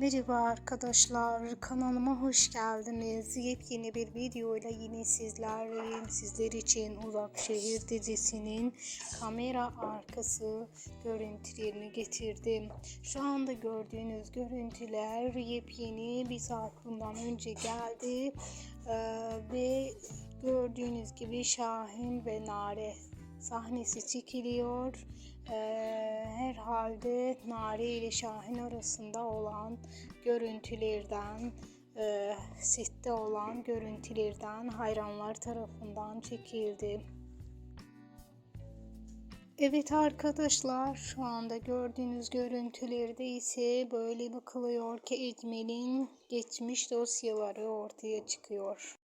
Merhaba arkadaşlar, kanalıma hoş geldiniz. Yepyeni bir videoyla yine sizlerleyim. Sizler için Uzak Şehir dizisinin kamera arkası görüntülerini getirdim. Şu anda gördüğünüz görüntüler yepyeni bir saat bundan önce geldi. Ee, ve gördüğünüz gibi Şahin ve Nare sahnesi çekiliyor. Ee, herhalde Nare ile Şahin arasında olan görüntülerden, e, sette olan görüntülerden hayranlar tarafından çekildi. Evet arkadaşlar şu anda gördüğünüz görüntülerde ise böyle bakılıyor ki Ecmel'in geçmiş dosyaları ortaya çıkıyor.